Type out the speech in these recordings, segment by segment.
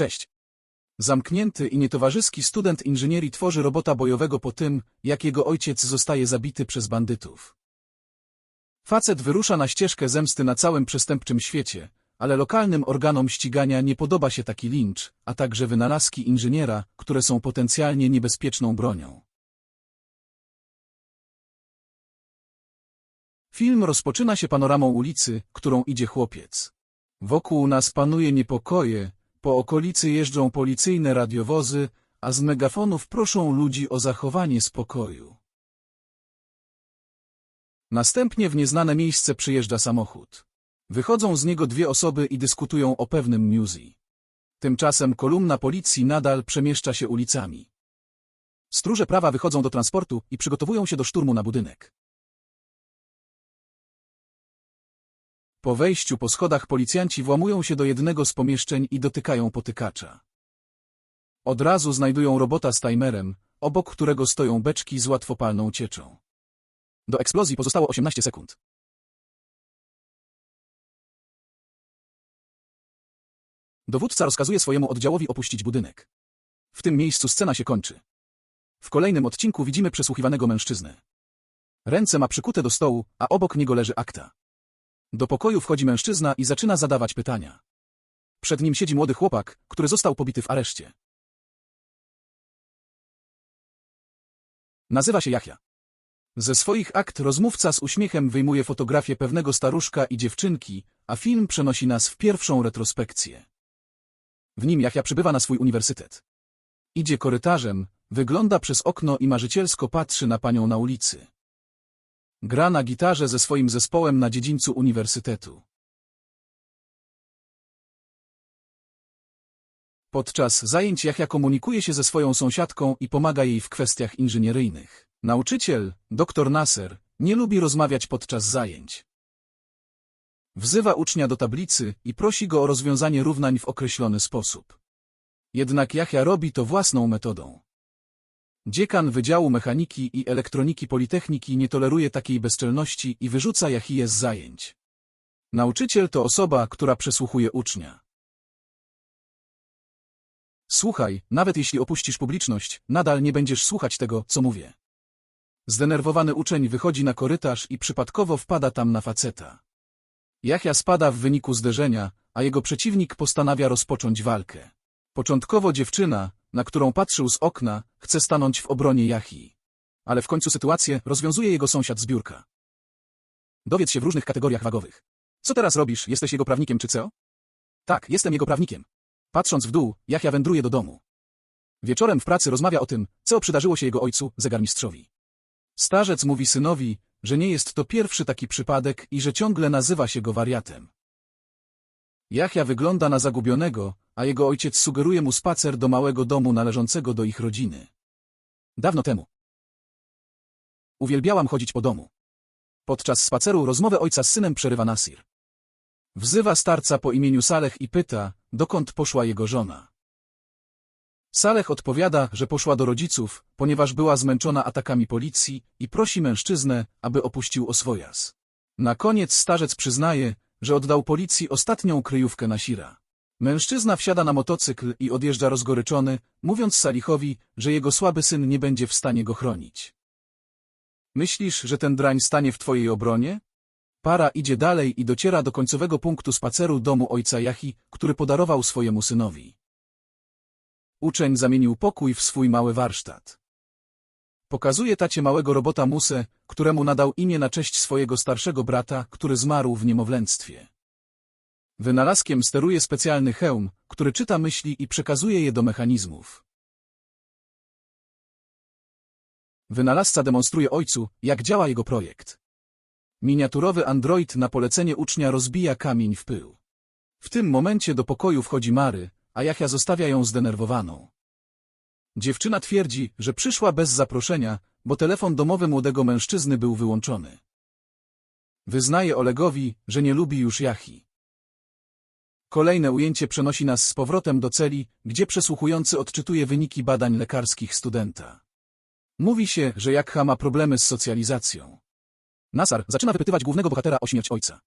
Cześć. Zamknięty i nietowarzyski student inżynierii tworzy robota bojowego po tym, jak jego ojciec zostaje zabity przez bandytów. Facet wyrusza na ścieżkę zemsty na całym przestępczym świecie, ale lokalnym organom ścigania nie podoba się taki lincz, a także wynalazki inżyniera, które są potencjalnie niebezpieczną bronią. Film rozpoczyna się panoramą ulicy, którą idzie chłopiec. Wokół nas panuje niepokoje, po okolicy jeżdżą policyjne radiowozy, a z megafonów proszą ludzi o zachowanie spokoju. Następnie w nieznane miejsce przyjeżdża samochód. Wychodzą z niego dwie osoby i dyskutują o pewnym Musi. Tymczasem kolumna policji nadal przemieszcza się ulicami. Stróże prawa wychodzą do transportu i przygotowują się do szturmu na budynek. Po wejściu po schodach policjanci włamują się do jednego z pomieszczeń i dotykają potykacza. Od razu znajdują robota z timerem, obok którego stoją beczki z łatwopalną cieczą. Do eksplozji pozostało 18 sekund. Dowódca rozkazuje swojemu oddziałowi opuścić budynek. W tym miejscu scena się kończy. W kolejnym odcinku widzimy przesłuchiwanego mężczyznę. Ręce ma przykute do stołu, a obok niego leży akta. Do pokoju wchodzi mężczyzna i zaczyna zadawać pytania. Przed nim siedzi młody chłopak, który został pobity w areszcie. Nazywa się Jachja. Ze swoich akt rozmówca z uśmiechem wyjmuje fotografię pewnego staruszka i dziewczynki, a film przenosi nas w pierwszą retrospekcję. W nim Jachja przybywa na swój uniwersytet. Idzie korytarzem, wygląda przez okno i marzycielsko patrzy na panią na ulicy. Gra na gitarze ze swoim zespołem na dziedzińcu uniwersytetu. Podczas zajęć Jachja komunikuje się ze swoją sąsiadką i pomaga jej w kwestiach inżynieryjnych. Nauczyciel, dr Nasser, nie lubi rozmawiać podczas zajęć. Wzywa ucznia do tablicy i prosi go o rozwiązanie równań w określony sposób. Jednak Jachja robi to własną metodą. Dziekan Wydziału Mechaniki i Elektroniki Politechniki nie toleruje takiej bezczelności i wyrzuca Jachiję z zajęć. Nauczyciel to osoba, która przesłuchuje ucznia. Słuchaj, nawet jeśli opuścisz publiczność, nadal nie będziesz słuchać tego, co mówię. Zdenerwowany uczeń wychodzi na korytarz i przypadkowo wpada tam na faceta. Jachia spada w wyniku zderzenia, a jego przeciwnik postanawia rozpocząć walkę. Początkowo dziewczyna, na którą patrzył z okna, chce stanąć w obronie Jachii. Ale w końcu sytuację rozwiązuje jego sąsiad z biurka. Dowiedz się w różnych kategoriach wagowych. Co teraz robisz, jesteś jego prawnikiem czy co? Tak, jestem jego prawnikiem. Patrząc w dół, Jachia wędruje do domu. Wieczorem w pracy rozmawia o tym, co przydarzyło się jego ojcu, zegarmistrzowi. Starzec mówi synowi, że nie jest to pierwszy taki przypadek i że ciągle nazywa się go wariatem. Jachia wygląda na zagubionego, a jego ojciec sugeruje mu spacer do małego domu należącego do ich rodziny. Dawno temu. Uwielbiałam chodzić po domu. Podczas spaceru rozmowę ojca z synem przerywa Nasir. Wzywa starca po imieniu Saleh i pyta, dokąd poszła jego żona. Saleh odpowiada, że poszła do rodziców, ponieważ była zmęczona atakami policji i prosi mężczyznę, aby opuścił oswojas. Na koniec starzec przyznaje, że oddał policji ostatnią kryjówkę Nasira. Mężczyzna wsiada na motocykl i odjeżdża rozgoryczony, mówiąc Salichowi, że jego słaby syn nie będzie w stanie go chronić. Myślisz, że ten drań stanie w twojej obronie? Para idzie dalej i dociera do końcowego punktu spaceru domu ojca Jachi, który podarował swojemu synowi. Uczeń zamienił pokój w swój mały warsztat. Pokazuje tacie małego robota Musę, któremu nadał imię na cześć swojego starszego brata, który zmarł w niemowlęctwie. Wynalazkiem steruje specjalny hełm, który czyta myśli i przekazuje je do mechanizmów. Wynalazca demonstruje ojcu, jak działa jego projekt. Miniaturowy android na polecenie ucznia rozbija kamień w pył. W tym momencie do pokoju wchodzi Mary, a Jachia zostawia ją zdenerwowaną. Dziewczyna twierdzi, że przyszła bez zaproszenia, bo telefon domowy młodego mężczyzny był wyłączony. Wyznaje Olegowi, że nie lubi już Jachi. Kolejne ujęcie przenosi nas z powrotem do celi, gdzie przesłuchujący odczytuje wyniki badań lekarskich studenta. Mówi się, że Jakha ma problemy z socjalizacją. Nasar zaczyna wypytywać głównego bohatera o śmierć ojca.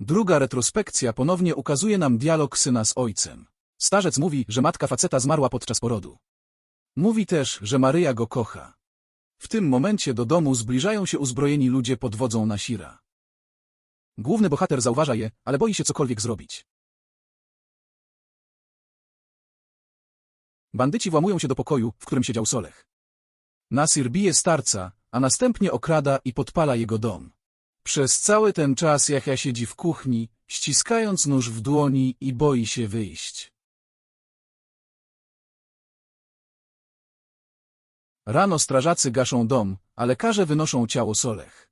Druga retrospekcja ponownie ukazuje nam dialog syna z ojcem. Starzec mówi, że matka faceta zmarła podczas porodu. Mówi też, że Maryja go kocha. W tym momencie do domu zbliżają się uzbrojeni ludzie pod wodzą Nasira. Główny bohater zauważa je, ale boi się cokolwiek zrobić. Bandyci włamują się do pokoju, w którym siedział Solech. Nasir bije starca, a następnie okrada i podpala jego dom. Przez cały ten czas Jachja siedzi w kuchni, ściskając nóż w dłoni i boi się wyjść. Rano strażacy gaszą dom, a lekarze wynoszą ciało Solech.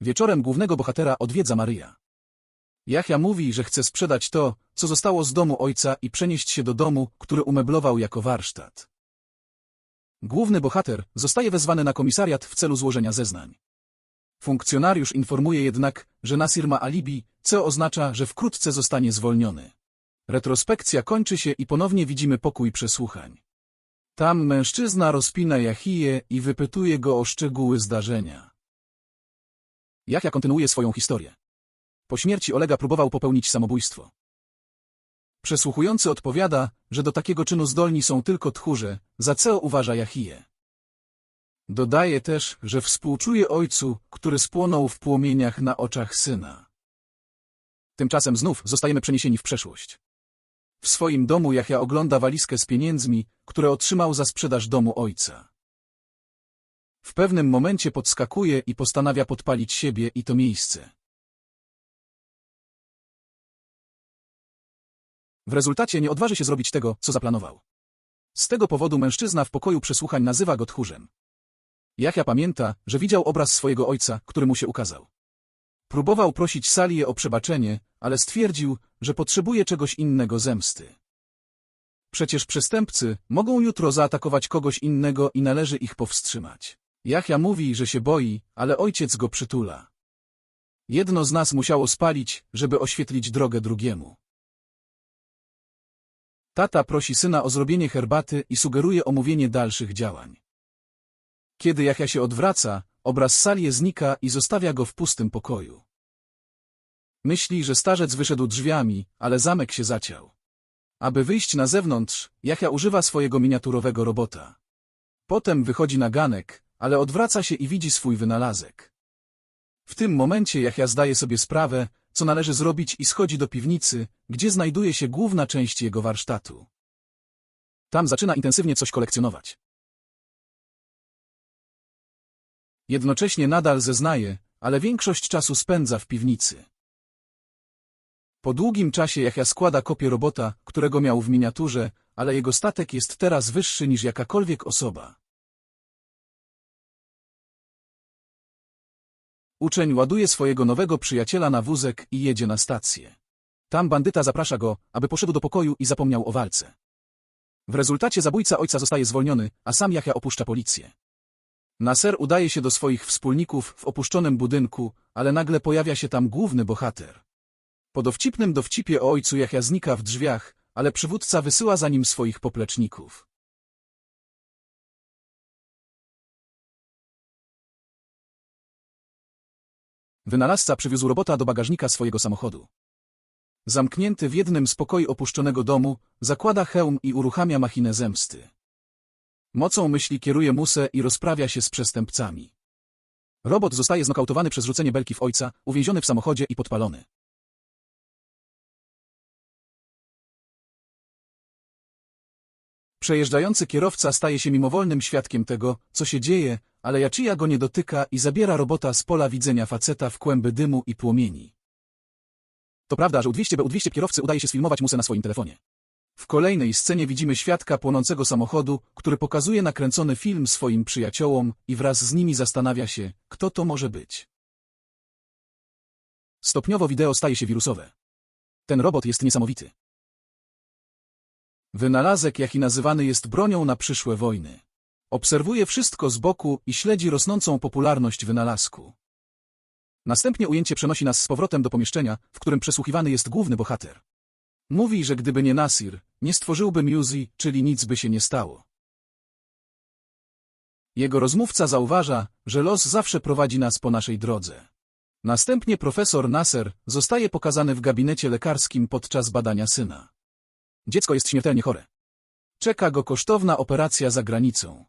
Wieczorem głównego bohatera odwiedza Maryja. Jachja mówi, że chce sprzedać to, co zostało z domu ojca i przenieść się do domu, który umeblował jako warsztat. Główny bohater zostaje wezwany na komisariat w celu złożenia zeznań. Funkcjonariusz informuje jednak, że Nasir ma alibi, co oznacza, że wkrótce zostanie zwolniony. Retrospekcja kończy się i ponownie widzimy pokój przesłuchań. Tam mężczyzna rozpina Jahiję i wypytuje go o szczegóły zdarzenia. Jachja kontynuuje swoją historię. Po śmierci Olega próbował popełnić samobójstwo. Przesłuchujący odpowiada, że do takiego czynu zdolni są tylko tchórze, za co uważa Jahiję. Dodaje też, że współczuje ojcu, który spłonął w płomieniach na oczach syna. Tymczasem znów zostajemy przeniesieni w przeszłość. W swoim domu Jachja ogląda walizkę z pieniędzmi, które otrzymał za sprzedaż domu ojca. W pewnym momencie podskakuje i postanawia podpalić siebie i to miejsce. W rezultacie nie odważy się zrobić tego, co zaplanował. Z tego powodu mężczyzna w pokoju przesłuchań nazywa go tchórzem. Jachja pamięta, że widział obraz swojego ojca, który mu się ukazał. Próbował prosić Salię o przebaczenie, ale stwierdził, że potrzebuje czegoś innego zemsty. Przecież przestępcy mogą jutro zaatakować kogoś innego i należy ich powstrzymać. Jachja mówi, że się boi, ale ojciec go przytula. Jedno z nas musiało spalić, żeby oświetlić drogę drugiemu. Tata prosi syna o zrobienie herbaty i sugeruje omówienie dalszych działań. Kiedy Jachja się odwraca, obraz Salie znika i zostawia go w pustym pokoju. Myśli, że starzec wyszedł drzwiami, ale zamek się zaciął. Aby wyjść na zewnątrz, Jachja używa swojego miniaturowego robota. Potem wychodzi na ganek, ale odwraca się i widzi swój wynalazek. W tym momencie Jachja zdaje sobie sprawę, co należy zrobić i schodzi do piwnicy, gdzie znajduje się główna część jego warsztatu. Tam zaczyna intensywnie coś kolekcjonować. Jednocześnie nadal zeznaje, ale większość czasu spędza w piwnicy. Po długim czasie Jachja składa kopię robota, którego miał w miniaturze, ale jego statek jest teraz wyższy niż jakakolwiek osoba. Uczeń ładuje swojego nowego przyjaciela na wózek i jedzie na stację. Tam bandyta zaprasza go, aby poszedł do pokoju i zapomniał o walce. W rezultacie zabójca ojca zostaje zwolniony, a sam Jachja opuszcza policję. Nasser udaje się do swoich wspólników w opuszczonym budynku, ale nagle pojawia się tam główny bohater. Po dowcipnym dowcipie o ojcu Jachja znika w drzwiach, ale przywódca wysyła za nim swoich popleczników. Wynalazca przywiózł robota do bagażnika swojego samochodu. Zamknięty w jednym z pokoi opuszczonego domu, zakłada hełm i uruchamia machinę zemsty. Mocą myśli kieruje musę i rozprawia się z przestępcami. Robot zostaje znokautowany przez rzucenie belki w ojca, uwięziony w samochodzie i podpalony. Przejeżdżający kierowca staje się mimowolnym świadkiem tego, co się dzieje, ale Jaczyja go nie dotyka i zabiera robota z pola widzenia faceta w kłęby dymu i płomieni. To prawda, że u 200 u 200 kierowcy udaje się sfilmować musę na swoim telefonie. W kolejnej scenie widzimy świadka płonącego samochodu, który pokazuje nakręcony film swoim przyjaciołom i wraz z nimi zastanawia się, kto to może być. Stopniowo wideo staje się wirusowe. Ten robot jest niesamowity. Wynalazek, jaki nazywany jest bronią na przyszłe wojny. Obserwuje wszystko z boku i śledzi rosnącą popularność wynalazku. Następnie ujęcie przenosi nas z powrotem do pomieszczenia, w którym przesłuchiwany jest główny bohater. Mówi, że gdyby nie Nasir, nie stworzyłby Muzi, czyli nic by się nie stało. Jego rozmówca zauważa, że los zawsze prowadzi nas po naszej drodze. Następnie profesor Nasser zostaje pokazany w gabinecie lekarskim podczas badania syna. Dziecko jest śmiertelnie chore. Czeka go kosztowna operacja za granicą.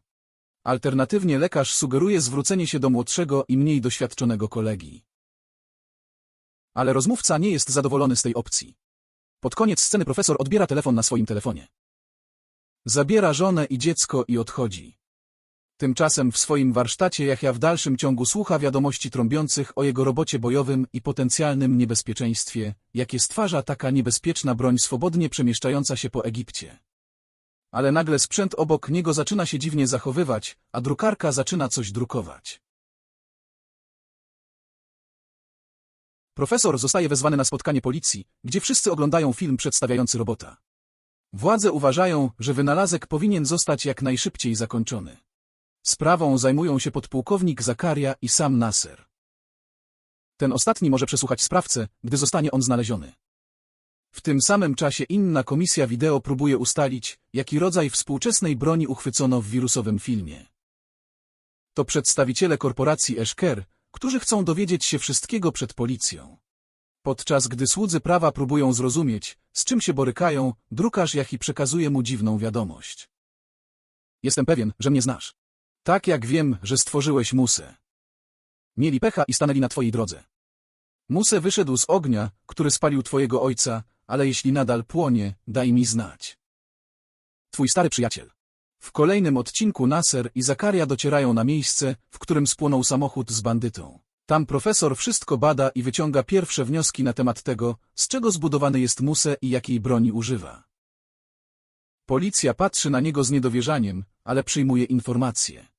Alternatywnie lekarz sugeruje zwrócenie się do młodszego i mniej doświadczonego kolegi. Ale rozmówca nie jest zadowolony z tej opcji. Pod koniec sceny profesor odbiera telefon na swoim telefonie. Zabiera żonę i dziecko i odchodzi. Tymczasem w swoim warsztacie Jachia w dalszym ciągu słucha wiadomości trąbiących o jego robocie bojowym i potencjalnym niebezpieczeństwie, jakie stwarza taka niebezpieczna broń swobodnie przemieszczająca się po Egipcie. Ale nagle sprzęt obok niego zaczyna się dziwnie zachowywać, a drukarka zaczyna coś drukować. Profesor zostaje wezwany na spotkanie policji, gdzie wszyscy oglądają film przedstawiający robota. Władze uważają, że wynalazek powinien zostać jak najszybciej zakończony. Sprawą zajmują się podpułkownik Zakaria i sam Nasser. Ten ostatni może przesłuchać sprawcę, gdy zostanie on znaleziony. W tym samym czasie inna komisja wideo próbuje ustalić, jaki rodzaj współczesnej broni uchwycono w wirusowym filmie. To przedstawiciele korporacji Eszker, którzy chcą dowiedzieć się wszystkiego przed policją. Podczas gdy słudzy prawa próbują zrozumieć, z czym się borykają, drukarz Jachi przekazuje mu dziwną wiadomość. Jestem pewien, że mnie znasz. Tak jak wiem, że stworzyłeś Musę. Mieli pecha i stanęli na twojej drodze. Musę wyszedł z ognia, który spalił twojego ojca, ale jeśli nadal płonie, daj mi znać. Twój stary przyjaciel. W kolejnym odcinku Nasser i Zakaria docierają na miejsce, w którym spłonął samochód z bandytą. Tam profesor wszystko bada i wyciąga pierwsze wnioski na temat tego, z czego zbudowany jest Musę i jakiej broni używa. Policja patrzy na niego z niedowierzaniem, ale przyjmuje informacje.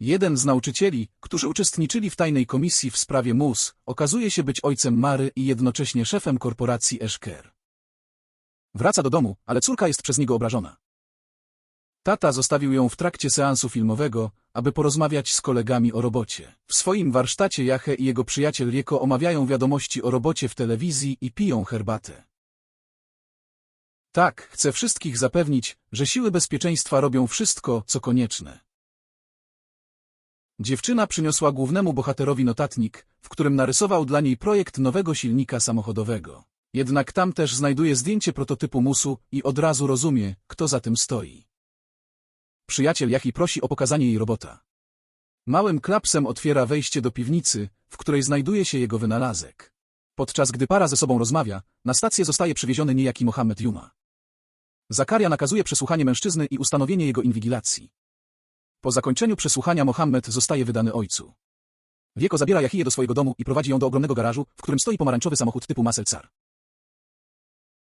Jeden z nauczycieli, którzy uczestniczyli w tajnej komisji w sprawie MUS, okazuje się być ojcem Mary i jednocześnie szefem korporacji Eszker. Wraca do domu, ale córka jest przez niego obrażona. Tata zostawił ją w trakcie seansu filmowego, aby porozmawiać z kolegami o robocie. W swoim warsztacie Jache i jego przyjaciel Rieko omawiają wiadomości o robocie w telewizji i piją herbatę. Tak, chcę wszystkich zapewnić, że siły bezpieczeństwa robią wszystko, co konieczne. Dziewczyna przyniosła głównemu bohaterowi notatnik, w którym narysował dla niej projekt nowego silnika samochodowego. Jednak tam też znajduje zdjęcie prototypu musu i od razu rozumie, kto za tym stoi. Przyjaciel Jachi prosi o pokazanie jej robota. Małym klapsem otwiera wejście do piwnicy, w której znajduje się jego wynalazek. Podczas gdy para ze sobą rozmawia, na stację zostaje przywieziony niejaki Mohammed Juma. Zakaria nakazuje przesłuchanie mężczyzny i ustanowienie jego inwigilacji. Po zakończeniu przesłuchania Mohammed zostaje wydany ojcu. Wieko zabiera Jahiję do swojego domu i prowadzi ją do ogromnego garażu, w którym stoi pomarańczowy samochód typu Masel Car.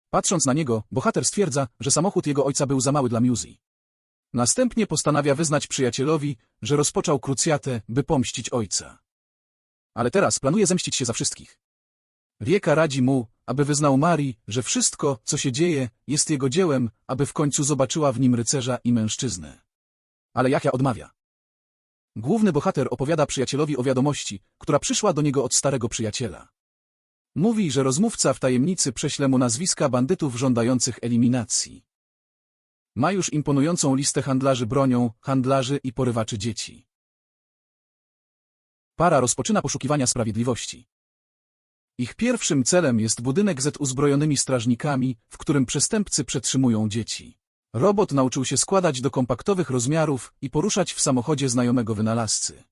Patrząc na niego, bohater stwierdza, że samochód jego ojca był za mały dla Musi. Następnie postanawia wyznać przyjacielowi, że rozpoczął krucjatę, by pomścić ojca. Ale teraz planuje zemścić się za wszystkich. Rieka radzi mu, aby wyznał Marii, że wszystko, co się dzieje, jest jego dziełem, aby w końcu zobaczyła w nim rycerza i mężczyznę. Ale Jachia odmawia. Główny bohater opowiada przyjacielowi o wiadomości, która przyszła do niego od starego przyjaciela. Mówi, że rozmówca w tajemnicy prześle mu nazwiska bandytów żądających eliminacji. Ma już imponującą listę handlarzy bronią, handlarzy i porywaczy dzieci. Para rozpoczyna poszukiwania sprawiedliwości. Ich pierwszym celem jest budynek z uzbrojonymi strażnikami, w którym przestępcy przetrzymują dzieci. Robot nauczył się składać do kompaktowych rozmiarów i poruszać w samochodzie znajomego wynalazcy.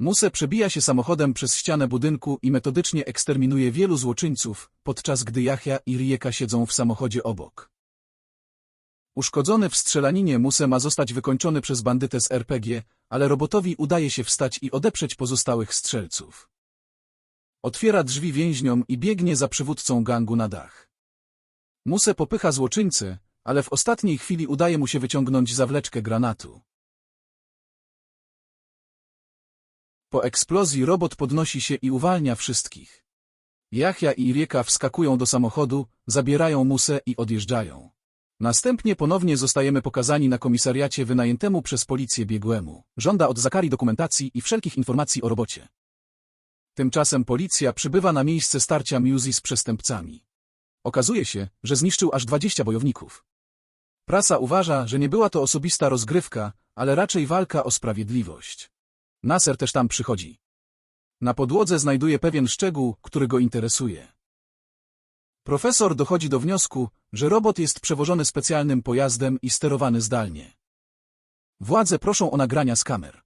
Muse przebija się samochodem przez ścianę budynku i metodycznie eksterminuje wielu złoczyńców, podczas gdy Jachia i Rieka siedzą w samochodzie obok. Uszkodzony w strzelaninie Muse ma zostać wykończony przez bandytę z RPG, ale robotowi udaje się wstać i odeprzeć pozostałych strzelców. Otwiera drzwi więźniom i biegnie za przywódcą gangu na dach. Muse popycha złoczyńcę, ale w ostatniej chwili udaje mu się wyciągnąć zawleczkę granatu. Po eksplozji robot podnosi się i uwalnia wszystkich. Jachia i Rieka wskakują do samochodu, zabierają Musę i odjeżdżają. Następnie ponownie zostajemy pokazani na komisariacie wynajętemu przez policję biegłemu. Żąda od Zakari dokumentacji i wszelkich informacji o robocie. Tymczasem policja przybywa na miejsce starcia Musi z przestępcami. Okazuje się, że zniszczył aż 20 bojowników. Prasa uważa, że nie była to osobista rozgrywka, ale raczej walka o sprawiedliwość. Nasser też tam przychodzi. Na podłodze znajduje pewien szczegół, który go interesuje. Profesor dochodzi do wniosku, że robot jest przewożony specjalnym pojazdem i sterowany zdalnie. Władze proszą o nagrania z kamer.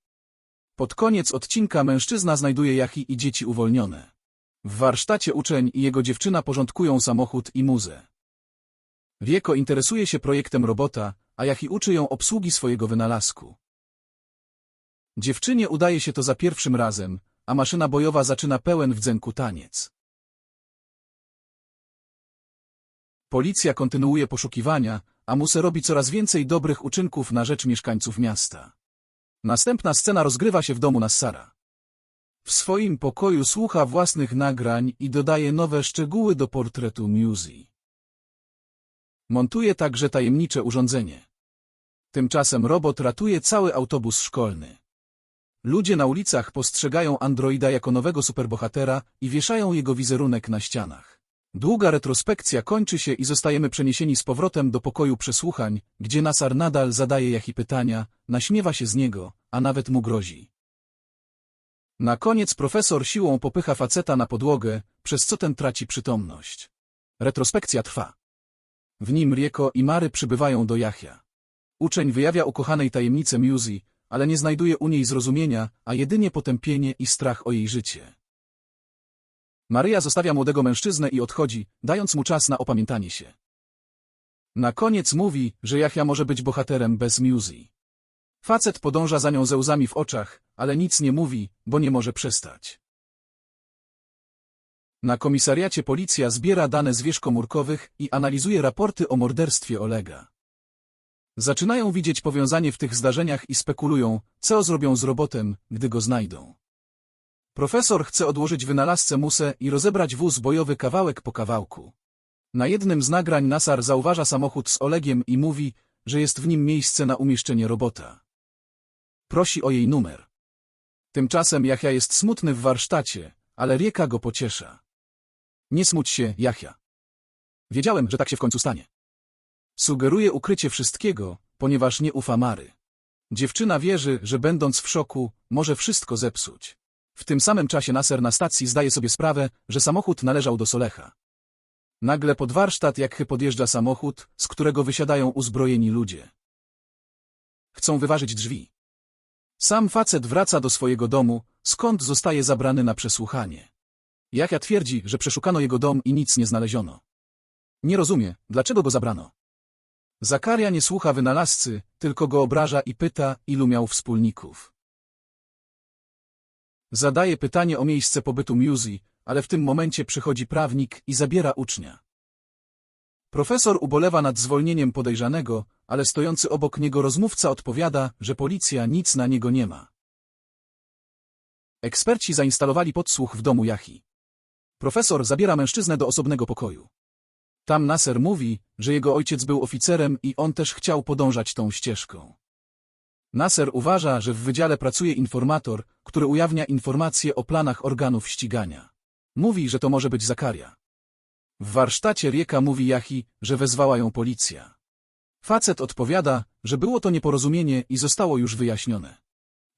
Pod koniec odcinka mężczyzna znajduje Jachi i dzieci uwolnione. W warsztacie uczeń i jego dziewczyna porządkują samochód i muzę. Rieko interesuje się projektem robota, a Jachi uczy ją obsługi swojego wynalazku. Dziewczynie udaje się to za pierwszym razem, a maszyna bojowa zaczyna pełen wdzęku taniec. Policja kontynuuje poszukiwania, a Muse robi coraz więcej dobrych uczynków na rzecz mieszkańców miasta. Następna scena rozgrywa się w domu Nassara. W swoim pokoju słucha własnych nagrań i dodaje nowe szczegóły do portretu Musi. Montuje także tajemnicze urządzenie. Tymczasem robot ratuje cały autobus szkolny. Ludzie na ulicach postrzegają androida jako nowego superbohatera i wieszają jego wizerunek na ścianach. Długa retrospekcja kończy się i zostajemy przeniesieni z powrotem do pokoju przesłuchań, gdzie Nasar nadal zadaje Jachi pytania, naśmiewa się z niego, a nawet mu grozi. Na koniec profesor siłą popycha faceta na podłogę, przez co ten traci przytomność. Retrospekcja trwa. W nim Rieko i Mary przybywają do Jachia. Uczeń wyjawia ukochanej tajemnicę Musi, ale nie znajduje u niej zrozumienia, a jedynie potępienie i strach o jej życie. Maryja zostawia młodego mężczyznę i odchodzi, dając mu czas na opamiętanie się. Na koniec mówi, że Jachia może być bohaterem bez Musi. Facet podąża za nią ze łzami w oczach, ale nic nie mówi, bo nie może przestać. Na komisariacie policja zbiera dane z wież komórkowych i analizuje raporty o morderstwie Olega. Zaczynają widzieć powiązanie w tych zdarzeniach i spekulują, co zrobią z robotem, gdy go znajdą. Profesor chce odłożyć wynalazcę musę i rozebrać wóz bojowy kawałek po kawałku. Na jednym z nagrań Nasar zauważa samochód z Olegiem i mówi, że jest w nim miejsce na umieszczenie robota. Prosi o jej numer. Tymczasem Jachia jest smutny w warsztacie, ale Rieka go pociesza. Nie smuć się, Jachia. Wiedziałem, że tak się w końcu stanie. Sugeruje ukrycie wszystkiego, ponieważ nie ufa Mary. Dziewczyna wierzy, że będąc w szoku, może wszystko zepsuć. W tym samym czasie Nasser na stacji zdaje sobie sprawę, że samochód należał do Solecha. Nagle pod warsztat Jakhy podjeżdża samochód, z którego wysiadają uzbrojeni ludzie. Chcą wyważyć drzwi. Sam facet wraca do swojego domu, skąd zostaje zabrany na przesłuchanie. Jachia twierdzi, że przeszukano jego dom i nic nie znaleziono. Nie rozumie, dlaczego go zabrano. Zakaria nie słucha wynalazcy, tylko go obraża i pyta, ilu miał wspólników. Zadaje pytanie o miejsce pobytu Musi, ale w tym momencie przychodzi prawnik i zabiera ucznia. Profesor ubolewa nad zwolnieniem podejrzanego, ale stojący obok niego rozmówca odpowiada, że policja nic na niego nie ma. Eksperci zainstalowali podsłuch w domu Jachi. Profesor zabiera mężczyznę do osobnego pokoju. Tam Nasser mówi, że jego ojciec był oficerem i on też chciał podążać tą ścieżką. Nasser uważa, że w wydziale pracuje informator, który ujawnia informacje o planach organów ścigania. Mówi, że to może być Zakaria. W warsztacie Rieka mówi Jachi, że wezwała ją policja. Facet odpowiada, że było to nieporozumienie i zostało już wyjaśnione.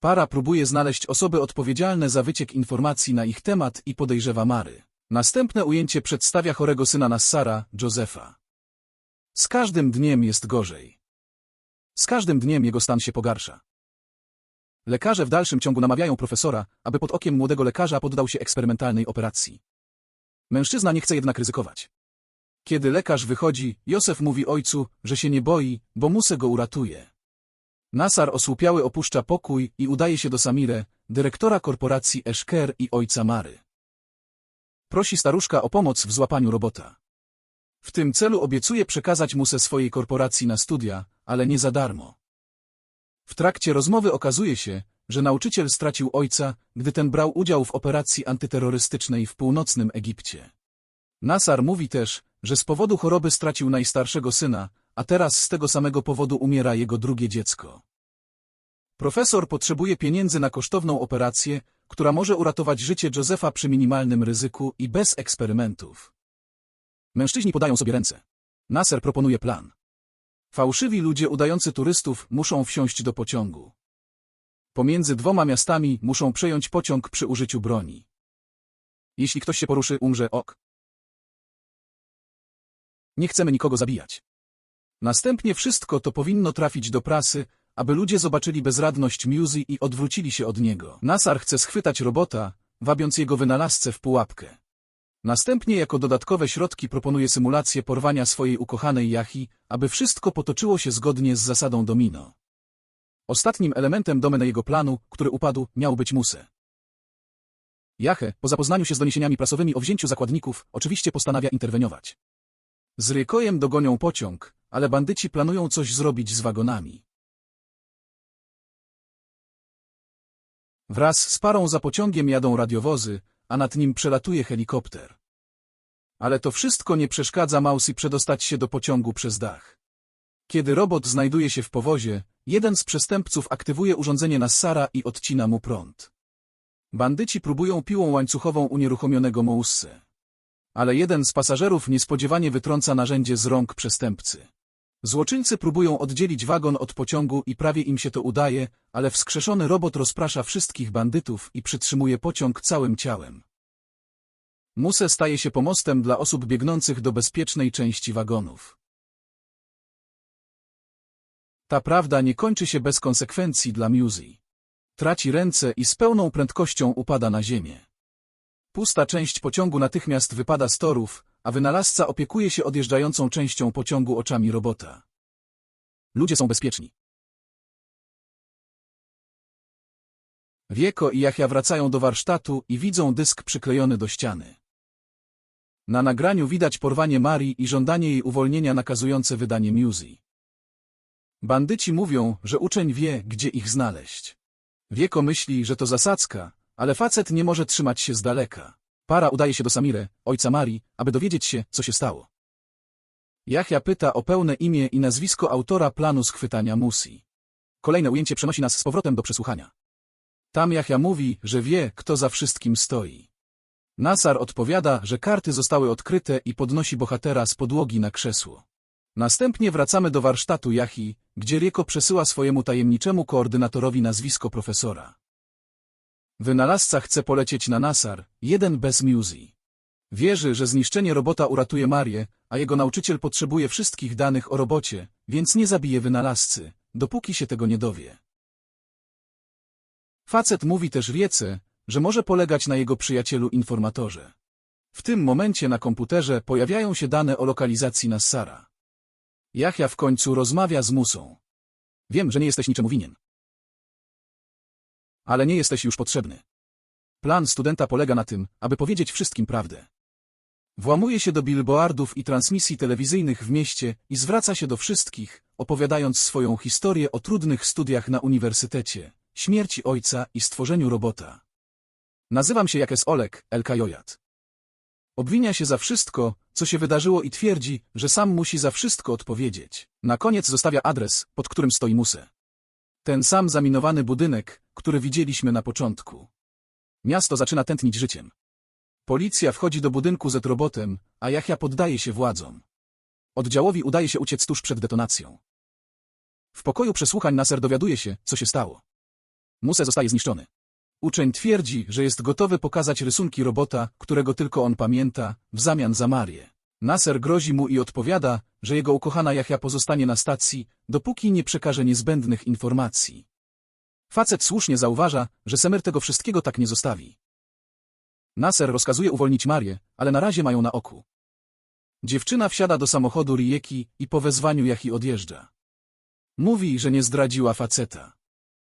Para próbuje znaleźć osoby odpowiedzialne za wyciek informacji na ich temat i podejrzewa Mary. Następne ujęcie przedstawia chorego syna Nassara, Josefa. Z każdym dniem jest gorzej. Z każdym dniem jego stan się pogarsza. Lekarze w dalszym ciągu namawiają profesora, aby pod okiem młodego lekarza poddał się eksperymentalnej operacji. Mężczyzna nie chce jednak ryzykować. Kiedy lekarz wychodzi, Józef mówi ojcu, że się nie boi, bo Musę go uratuje. Nasar osłupiały opuszcza pokój i udaje się do Samire, dyrektora korporacji Eszker i ojca Mary. Prosi staruszka o pomoc w złapaniu robota. W tym celu obiecuje przekazać Musę swojej korporacji na studia, ale nie za darmo. W trakcie rozmowy okazuje się, że nauczyciel stracił ojca, gdy ten brał udział w operacji antyterrorystycznej w północnym Egipcie. Nasar mówi też, że z powodu choroby stracił najstarszego syna, a teraz z tego samego powodu umiera jego drugie dziecko. Profesor potrzebuje pieniędzy na kosztowną operację, która może uratować życie Josefa przy minimalnym ryzyku i bez eksperymentów. Mężczyźni podają sobie ręce. Nasser proponuje plan. Fałszywi ludzie udający turystów muszą wsiąść do pociągu. Pomiędzy dwoma miastami muszą przejąć pociąg przy użyciu broni. Jeśli ktoś się poruszy, umrze ok. Nie chcemy nikogo zabijać. Następnie wszystko to powinno trafić do prasy, aby ludzie zobaczyli bezradność Muzy i odwrócili się od niego. Nasar chce schwytać robota, wabiąc jego wynalazcę w pułapkę. Następnie jako dodatkowe środki proponuje symulację porwania swojej ukochanej Yahi, aby wszystko potoczyło się zgodnie z zasadą domino. Ostatnim elementem domeny jego planu, który upadł, miał być Muse. Jahe, po zapoznaniu się z doniesieniami prasowymi o wzięciu zakładników, oczywiście postanawia interweniować. Z Rykojem dogonią pociąg, ale bandyci planują coś zrobić z wagonami. Wraz z parą za pociągiem jadą radiowozy, a nad nim przelatuje helikopter. Ale to wszystko nie przeszkadza Mausi przedostać się do pociągu przez dach. Kiedy robot znajduje się w powozie, jeden z przestępców aktywuje urządzenie Nassara i odcina mu prąd. Bandyci próbują piłą łańcuchową unieruchomionego Mousse. Ale jeden z pasażerów niespodziewanie wytrąca narzędzie z rąk przestępcy. Złoczyńcy próbują oddzielić wagon od pociągu i prawie im się to udaje, ale wskrzeszony robot rozprasza wszystkich bandytów i przytrzymuje pociąg całym ciałem. Muse staje się pomostem dla osób biegnących do bezpiecznej części wagonów. Ta prawda nie kończy się bez konsekwencji dla Musi. Traci ręce i z pełną prędkością upada na ziemię. Pusta część pociągu natychmiast wypada z torów, a wynalazca opiekuje się odjeżdżającą częścią pociągu oczami robota. Ludzie są bezpieczni. Wieko i Jachia wracają do warsztatu i widzą dysk przyklejony do ściany. Na nagraniu widać porwanie Marii i żądanie jej uwolnienia nakazujące wydanie Musi. Bandyci mówią, że uczeń wie, gdzie ich znaleźć. Wieko myśli, że to zasadzka, ale facet nie może trzymać się z daleka. Para udaje się do Samire, ojca Marii, aby dowiedzieć się, co się stało. Jachja pyta o pełne imię i nazwisko autora planu schwytania Musi. Kolejne ujęcie przenosi nas z powrotem do przesłuchania. Tam Jachja mówi, że wie, kto za wszystkim stoi. Nasar odpowiada, że karty zostały odkryte i podnosi bohatera z podłogi na krzesło. Następnie wracamy do warsztatu Jachi, gdzie Rieko przesyła swojemu tajemniczemu koordynatorowi nazwisko profesora. Wynalazca chce polecieć na Nasar, jeden bez Musi. Wierzy, że zniszczenie robota uratuje Marię, a jego nauczyciel potrzebuje wszystkich danych o robocie, więc nie zabije wynalazcy, dopóki się tego nie dowie. Facet mówi też Riece, że może polegać na jego przyjacielu informatorze. W tym momencie na komputerze pojawiają się dane o lokalizacji Nassara. Jachja w końcu rozmawia z Musą. Wiem, że nie jesteś niczemu winien. Ale nie jesteś już potrzebny. Plan studenta polega na tym, aby powiedzieć wszystkim prawdę. Włamuje się do billboardów i transmisji telewizyjnych w mieście i zwraca się do wszystkich, opowiadając swoją historię o trudnych studiach na uniwersytecie, śmierci ojca i stworzeniu robota. Nazywam się Jakes Olek, Elka Jojat. Obwinia się za wszystko, co się wydarzyło i twierdzi, że sam musi za wszystko odpowiedzieć. Na koniec zostawia adres, pod którym stoi Muse. Ten sam zaminowany budynek, który widzieliśmy na początku. Miasto zaczyna tętnić życiem. Policja wchodzi do budynku z robotem, a Jachia poddaje się władzom. Oddziałowi udaje się uciec tuż przed detonacją. W pokoju przesłuchań Nasser dowiaduje się, co się stało. Muse zostaje zniszczony. Uczeń twierdzi, że jest gotowy pokazać rysunki robota, którego tylko on pamięta, w zamian za Marię. Nasser grozi mu i odpowiada, że jego ukochana Jachia pozostanie na stacji, dopóki nie przekaże niezbędnych informacji. Facet słusznie zauważa, że Semer tego wszystkiego tak nie zostawi. Nasser rozkazuje uwolnić Marię, ale na razie mają na oku. Dziewczyna wsiada do samochodu Rijeki i po wezwaniu Jachi odjeżdża. Mówi, że nie zdradziła faceta.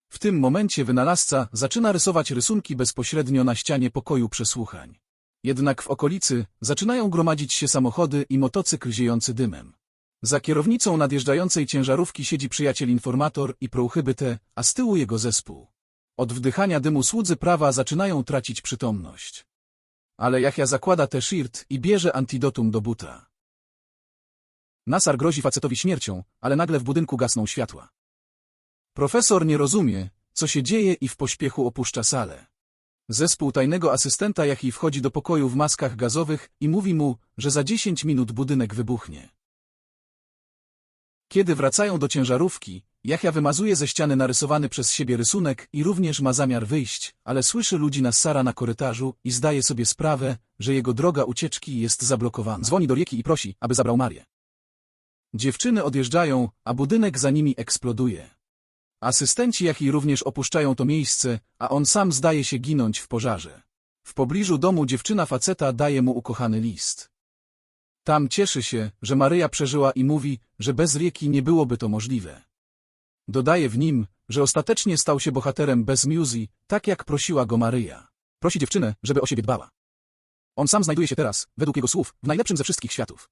W tym momencie wynalazca zaczyna rysować rysunki bezpośrednio na ścianie pokoju przesłuchań. Jednak w okolicy zaczynają gromadzić się samochody i motocykl ziejący dymem. Za kierownicą nadjeżdżającej ciężarówki siedzi przyjaciel informator i prołchyby te, a z tyłu jego zespół. Od wdychania dymu słudzy prawa zaczynają tracić przytomność. Ale Jachia zakłada te shirt i bierze antidotum do buta. Nasar grozi facetowi śmiercią, ale nagle w budynku gasną światła. Profesor nie rozumie, co się dzieje i w pośpiechu opuszcza salę. Zespół tajnego asystenta Jachi wchodzi do pokoju w maskach gazowych i mówi mu, że za 10 minut budynek wybuchnie. Kiedy wracają do ciężarówki, Jachja wymazuje ze ściany narysowany przez siebie rysunek i również ma zamiar wyjść, ale słyszy ludzi Nassara na korytarzu i zdaje sobie sprawę, że jego droga ucieczki jest zablokowana. Dzwoni do Rieki i prosi, aby zabrał Marię. Dziewczyny odjeżdżają, a budynek za nimi eksploduje. Asystenci Jachji również opuszczają to miejsce, a on sam zdaje się ginąć w pożarze. W pobliżu domu dziewczyna faceta daje mu ukochany list. Tam cieszy się, że Maryja przeżyła i mówi, że bez Rieki nie byłoby to możliwe. Dodaje w nim, że ostatecznie stał się bohaterem bez Musi, tak jak prosiła go Maryja. Prosi dziewczynę, żeby o siebie dbała. On sam znajduje się teraz, według jego słów, w najlepszym ze wszystkich światów.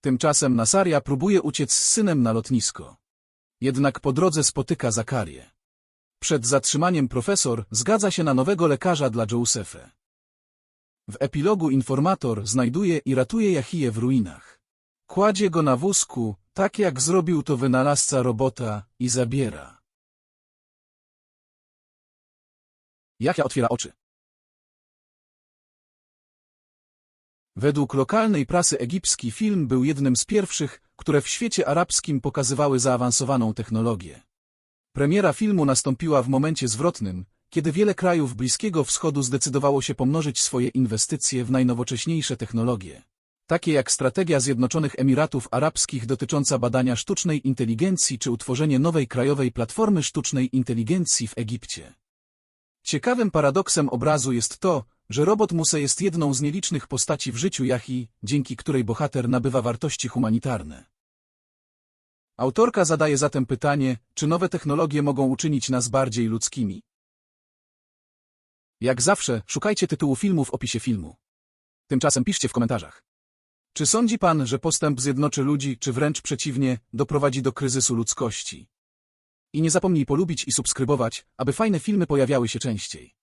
Tymczasem Nasaria próbuje uciec z synem na lotnisko. Jednak po drodze spotyka Zakarię. Przed zatrzymaniem profesor zgadza się na nowego lekarza dla Josefa. W epilogu informator znajduje i ratuje Jachiję w ruinach. Kładzie go na wózku, tak jak zrobił to wynalazca robota, i zabiera. Jachja otwiera oczy. Według lokalnej prasy egipski film był jednym z pierwszych, które w świecie arabskim pokazywały zaawansowaną technologię. Premiera filmu nastąpiła w momencie zwrotnym, kiedy wiele krajów Bliskiego Wschodu zdecydowało się pomnożyć swoje inwestycje w najnowocześniejsze technologie. Takie jak strategia Zjednoczonych Emiratów Arabskich dotycząca badania sztucznej inteligencji czy utworzenie nowej krajowej platformy sztucznej inteligencji w Egipcie. Ciekawym paradoksem obrazu jest to, że robot Muse jest jedną z nielicznych postaci w życiu Yahi, dzięki której bohater nabywa wartości humanitarne. Autorka zadaje zatem pytanie, czy nowe technologie mogą uczynić nas bardziej ludzkimi? Jak zawsze, szukajcie tytułu filmu w opisie filmu. Tymczasem piszcie w komentarzach. Czy sądzi pan, że postęp zjednoczy ludzi, czy wręcz przeciwnie, doprowadzi do kryzysu ludzkości? I nie zapomnij polubić i subskrybować, aby fajne filmy pojawiały się częściej.